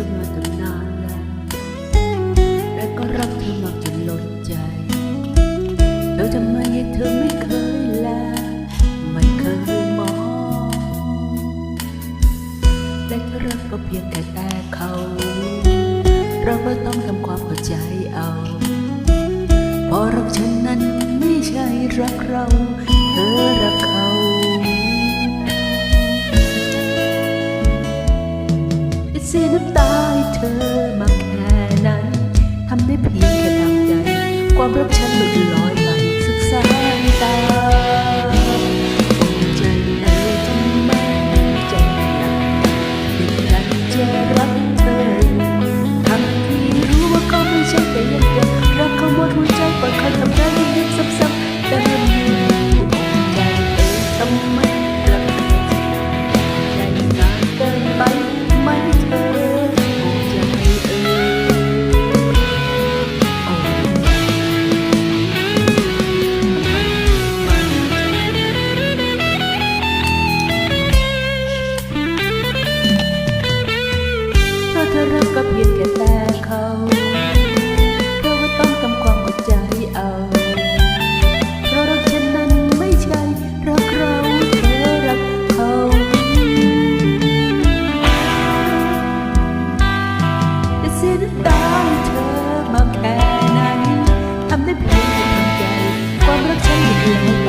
อมาตั้งนานแล้วแต่ก็รักเธอมากจนลดใจแล้วทำไมเธอไม่เคยละไม่เคยมอง แต่เธรักก็เพียงแค่แต่เขา เราก็ต้องทำความเข้าใจเอาเพราะรักฉันนั้นไม่ใช่รักเรา เธอรัายเธอมาแค่นั้นทำได้เพียงแค่ทำใจ ความรักฉันหลุดลอยไปสุดสายตา พียงแค่แต่เขาเพราะว่าต้องทำความเข้าใจเอา เพราะรักฉันนั้นไม่ใช่รักเราเธอรักเขาแต่เสียน้ำตาเธอมาแค่นั้นทำได้เพียงแค่ทำใจความรักฉันหยุดลอ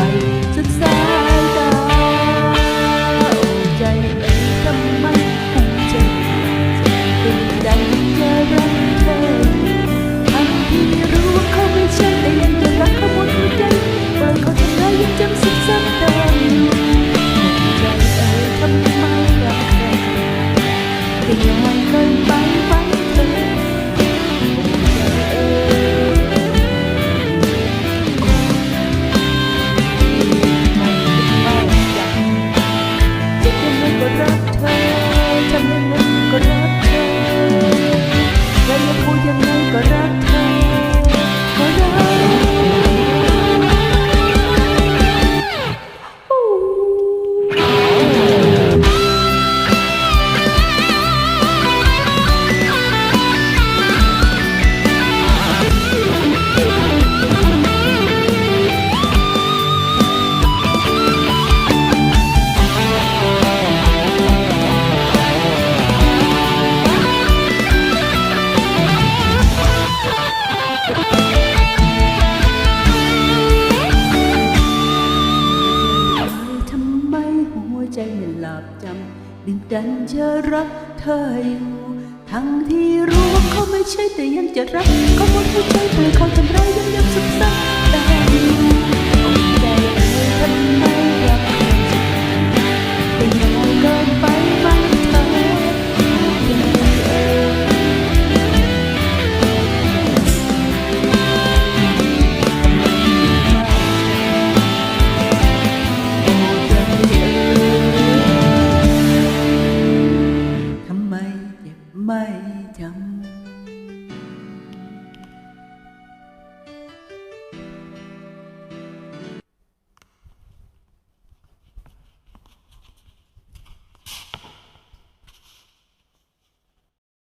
ดึงดันจะรักเธออยู่ทั้งที่รู้ว่าเขาไม่ใช่แต่ยังจะรักเขาหมดหัวใจเธอเขาทำร้ายย้ำย้ำซ้ำๆแต่